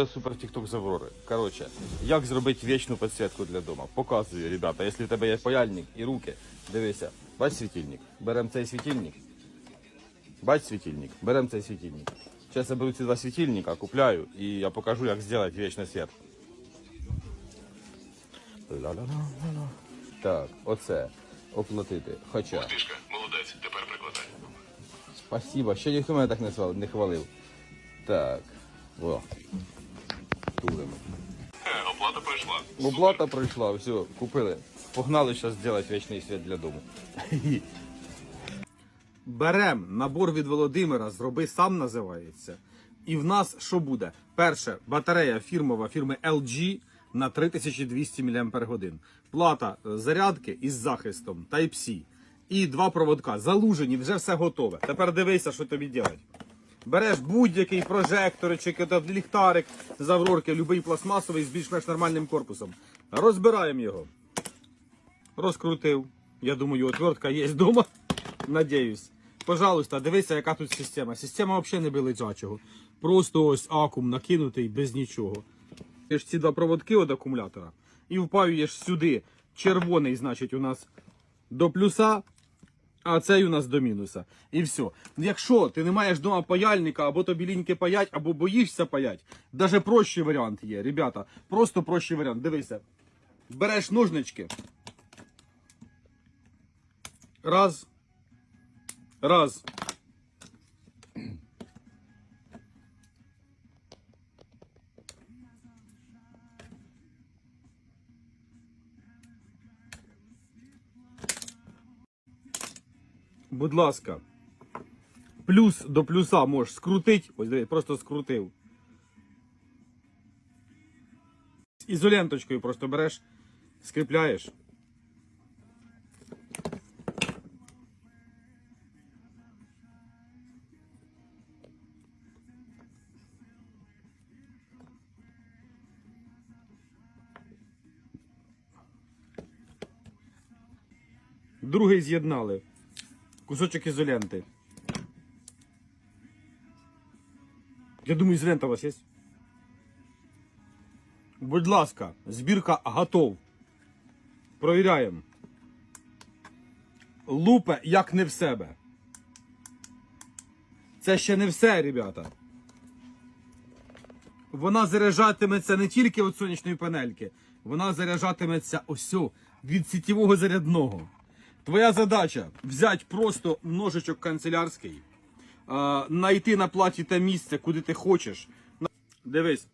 Супер тікток з Аврори. Коротше, як зробити вічну підсвітку для дома? Показую, ребята. Якщо в тебе є паяльник і руки, дивися, бач світильник. Беремо цей світильник. Бач світильник. Беремо цей світильник. Зараз я беру ці два світильника, купляю і я покажу, як зробити вічний світ. Ла-ла-ла-ла-ла. Так, оце. Оплатити. Хоча. Тишка, молодець, тепер прикладай. Спасибо, ще ніхто мене так не, свал- не хвалив. Так. О. Тулимо. Е, оплата пройшла. Оплата пройшла, все, купили. Погнали зараз зробити вічний світ для дому. Берем набор від Володимира, зроби сам називається. І в нас що буде? Перше, батарея фірмова фірми LG на 3200 мАч. Плата е, зарядки із захистом Type-C. І два проводка. Залужені, вже все готове. Тепер дивися, що тобі робити. Береш будь-який прожектор чи ліхтарик з Аврорки, будь-який пластмасовий з більш-менш нормальним корпусом. Розбираємо його розкрутив. Я думаю, отвертка є вдома. Надіюсь. Пожалуйста, дивися, яка тут система. Система взагалі не биличачого. Просто ось акум накинутий без нічого. Ти ж ці два проводки від акумулятора і впаюєш сюди. Червоний, значить, у нас до плюса, а цей у нас до мінуса. І все. Якщо ти не маєш вдома паяльника, або тобі ліньки паять, або боїшся паять, даже прощий варіант є, ребята. Просто прощий варіант. Дивися. Береш ножнички. Раз. Раз. Будь ласка. Плюс до плюса можеш скрутить. Ось диви, просто скрутив. Ізоленточкою просто береш, скріпляєш. Другий з'єднали. Кусочок ізоленти. Я думаю, ізолента у вас є. Будь ласка, збірка готов. Провіряємо. Лупе як не в себе. Це ще не все, ребята. Вона заряджатиметься не тільки від сонячної панельки, вона заряджатиметься ось від сітєвого зарядного. Твоя задача взяти просто ножичок канцелярський, знайти на платі те місце, куди ти хочеш. Дивись,